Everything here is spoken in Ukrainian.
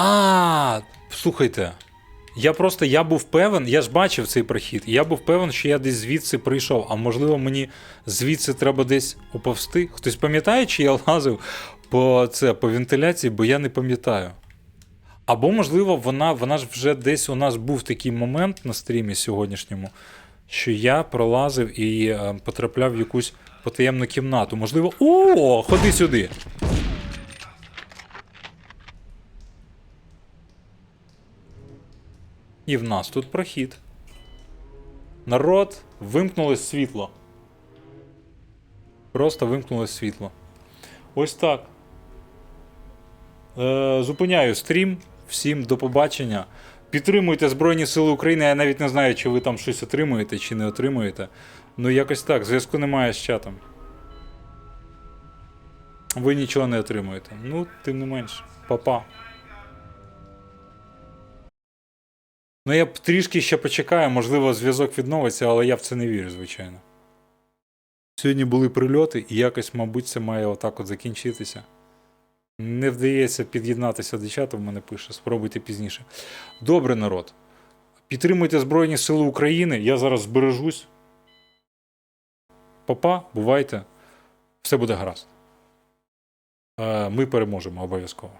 А, слухайте. Я просто я був певен, я ж бачив цей прохід, я був певен, що я десь звідси прийшов. А можливо, мені звідси треба десь уповзти. Хтось пам'ятає, чи я лазив по це по вентиляції, бо я не пам'ятаю. Або, можливо, вона, вона ж вже десь у нас був такий момент на стрімі сьогоднішньому, що я пролазив і е, потрапляв в якусь потаємну кімнату. Можливо. О, ходи сюди. І в нас тут прохід. Народ, вимкнулось світло. Просто вимкнулось світло. Ось так. Е, зупиняю стрім. Всім до побачення. Підтримуйте Збройні Сили України. Я навіть не знаю, чи ви там щось отримуєте, чи не отримуєте. Ну, якось так, зв'язку немає з чатом. Ви нічого не отримуєте. Ну, тим не менш. Па-па. Ну, я трішки ще почекаю, можливо, зв'язок відновиться, але я в це не вірю, звичайно. Сьогодні були прильоти, і якось, мабуть, це має отак от закінчитися. Не вдається під'єднатися до чату, в мене пише. Спробуйте пізніше. Добре, народ. Підтримуйте Збройні Сили України. Я зараз збережусь. Папа, бувайте. Все буде гаразд. Е, Ми переможемо обов'язково.